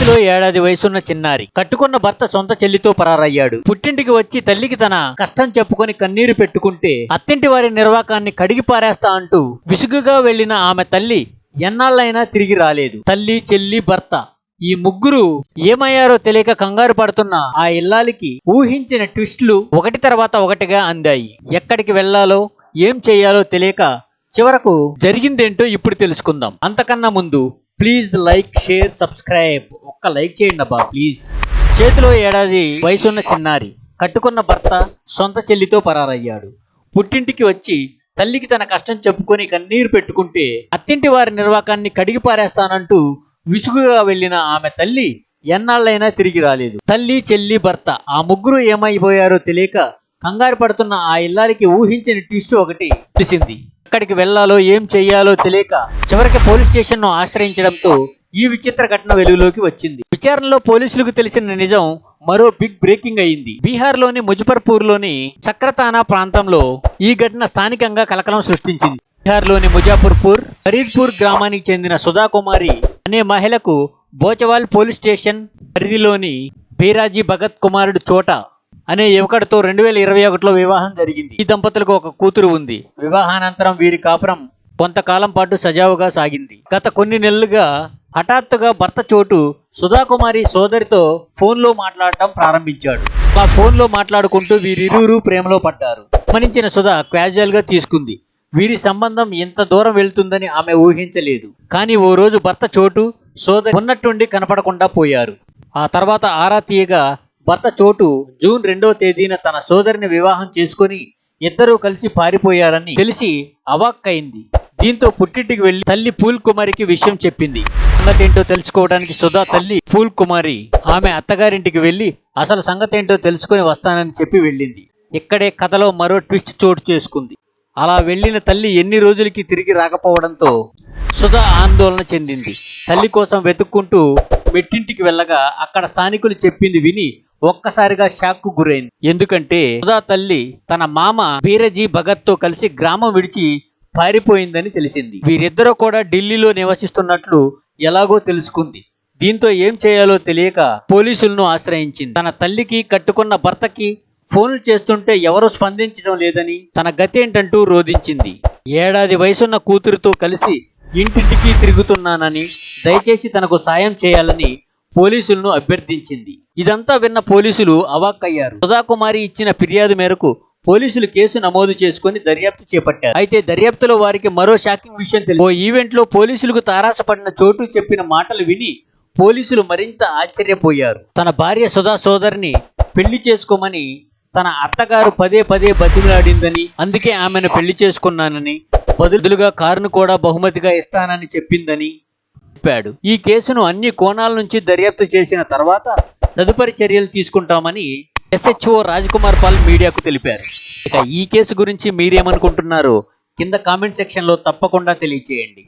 వయసులో ఏడాది వయసున్న చిన్నారి. కట్టుకున్న భర్త సొంత చెల్లితో పరారయ్యాడు. పుట్టింటికి వచ్చి తల్లికి తన కష్టం చెప్పుకొని కన్నీరు పెట్టుకుంటే అత్తింటి వారి నిర్వాకాన్ని కడిగి పారేస్తా అంటూ విసుగుగా వెళ్ళిన ఆమె తల్లి ఎన్నాళ్ళైనా తిరిగి రాలేదు. తల్లి చెల్లి భర్త. ఈ ముగ్గురు ఏమయ్యారో తెలియక కంగారు పడుతున్న ఆ ఇల్లాలికి ఊహించిన ట్విస్టులు ఒకటి తర్వాత ఒకటిగా అందాయి. ఎక్కడికి వెళ్ళాలో ఏం చేయాలో తెలియక చివరకు జరిగిందేంటో ఇప్పుడు తెలుసుకుందాం. అంతకన్నా ముందు ప్లీజ్ లైక్ షేర్ సబ్స్క్రైబ్ ఒక్క లైక్ చేయండి అబ్బా ప్లీజ్ చేతిలో ఏడాది వయసున్న చిన్నారి కట్టుకున్న భర్త సొంత చెల్లితో పరారయ్యాడు. పుట్టింటికి వచ్చి తల్లికి తన కష్టం చెప్పుకొని కన్నీరు పెట్టుకుంటే అత్తింటి వారి నిర్వాకాన్ని కడిగి పారేస్తానంటూ విసుగుగా వెళ్ళిన ఆమె తల్లి ఎన్నాళ్ళైనా తిరిగి రాలేదు. తల్లి చెల్లి భర్త ఆ ముగ్గురు ఏమైపోయారో తెలియక కంగారు పడుతున్న ఆ ఇల్లాలికి ఊహించిన ట్విస్ట్ ఒకటి తెలిసింది. ఎక్కడికి వెళ్ళాలో ఏం చెయ్యాలో తెలియక చివరికి పోలీస్ స్టేషన్ను ఆశ్రయించడంతో ఈ విచిత్ర ఘటన వెలుగులోకి వచ్చింది. విచారణలో పోలీసులకు తెలిసిన నిజం మరో బిగ్ బ్రేకింగ్ అయింది. బీహార్లోని ముజఫర్పూర్లోని చక్రతానా ప్రాంతంలో ఈ ఘటన స్థానికంగా కలకలం సృష్టించింది. బీహార్లోని ముజాఫర్పూర్ ఫరీద్పూర్ గ్రామానికి చెందిన సుధా కుమారి అనే మహిళకు బోచవాల్ పోలీస్ స్టేషన్ పరిధిలోని బీరాజీ భగత్ కుమారుడు చోట అనే యువకుడితో రెండు వేల ఇరవై ఒకటిలో వివాహం జరిగింది. ఈ దంపతులకు ఒక కూతురు ఉంది. వివాహానంతరం వీరి కాపురం కొంతకాలం పాటు సజావుగా సాగింది. గత కొన్ని నెలలుగా హఠాత్తుగా భర్త చోటు సుధాకుమారి సోదరితో ఫోన్లో మాట్లాడటం ప్రారంభించాడు. ఆ ఫోన్లో మాట్లాడుకుంటూ వీరిరువురు ప్రేమలో పడ్డారు. గమనించిన సుధా క్యాజువల్గా తీసుకుంది. వీరి సంబంధం ఎంత దూరం వెళ్తుందని ఆమె ఊహించలేదు. కానీ ఓ రోజు భర్త చోటు సోదరి ఉన్నట్టుండి కనపడకుండా పోయారు. ఆ తర్వాత ఆరా తీయగా భర్త చోటు జూన్ రెండో తేదీన తన సోదరిని వివాహం చేసుకొని ఇద్దరూ కలిసి పారిపోయారని తెలిసి అవాక్కైంది. దీంతో పుట్టింటికి వెళ్ళి తల్లి పూల్ కుమారికి విషయం చెప్పింది. సంగతేంటో తెలుసుకోవడానికి సుధా తల్లి పూల్ కుమారి ఆమె అత్తగారింటికి వెళ్ళి అసలు సంగతేంటో తెలుసుకొని వస్తానని చెప్పి వెళ్ళింది. ఇక్కడే కథలో మరో ట్విస్ట్ చోటు చేసుకుంది. అలా వెళ్ళిన తల్లి ఎన్ని రోజులకి తిరిగి రాకపోవడంతో సుధా ఆందోళన చెందింది. తల్లి కోసం వెతుక్కుంటూ మెట్టింటికి వెళ్ళగా అక్కడ స్థానికులు చెప్పింది విని ఒక్కసారిగా షాక్కు గురైంది. ఎందుకంటే సుధా తల్లి తన మామ బీరజీ భగత్తో కలిసి గ్రామం విడిచి పారిపోయిందని తెలిసింది. వీరిద్దరూ కూడా ఢిల్లీలో నివసిస్తున్నట్లు ఎలాగో తెలుసుకుంది. దీంతో ఏం చేయాలో తెలియక పోలీసులను ఆశ్రయించింది. తన తల్లికి కట్టుకున్న భర్తకి ఫోన్లు చేస్తుంటే ఎవరూ స్పందించడం లేదని తన గతేంటంటూ రోధించింది. ఏడాది వయసున్న కూతురుతో కలిసి ఇంటింటికి తిరుగుతున్నానని దయచేసి తనకు సాయం చేయాలని పోలీసులను అభ్యర్థించింది. ఇదంతా విన్న పోలీసులు అవాక్కయ్యారు. సుధాకుమారి ఇచ్చిన ఫిర్యాదు మేరకు పోలీసులు కేసు నమోదు చేసుకుని దర్యాప్తు చేపట్టారు. అయితే దర్యాప్తులో వారికి మరో షాకింగ్ విషయం తెలియదు. ఓ ఈవెంట్లో పోలీసులకు తారాసపడిన చోటు చెప్పిన మాటలు విని పోలీసులు మరింత ఆశ్చర్యపోయారు. తన భార్య సుధా సోదరిని పెళ్ళి చేసుకోమని తన అత్తగారు పదే పదే బతిమలాడిందని అందుకే ఆమెను పెళ్ళి చేసుకున్నానని బదులుగా కారును కూడా బహుమతిగా ఇస్తానని చెప్పిందని చెప్పాడు. ఈ కేసును అన్ని కోణాల నుంచి దర్యాప్తు చేసిన తర్వాత తదుపరి చర్యలు తీసుకుంటామని ఎస్హెచ్ఓ కుమార్ పాల్ మీడియాకు తెలిపారు. ఇక ఈ కేసు గురించి మీరేమనుకుంటున్నారు కింద కామెంట్ సెక్షన్లో తప్పకుండా తెలియచేయండి.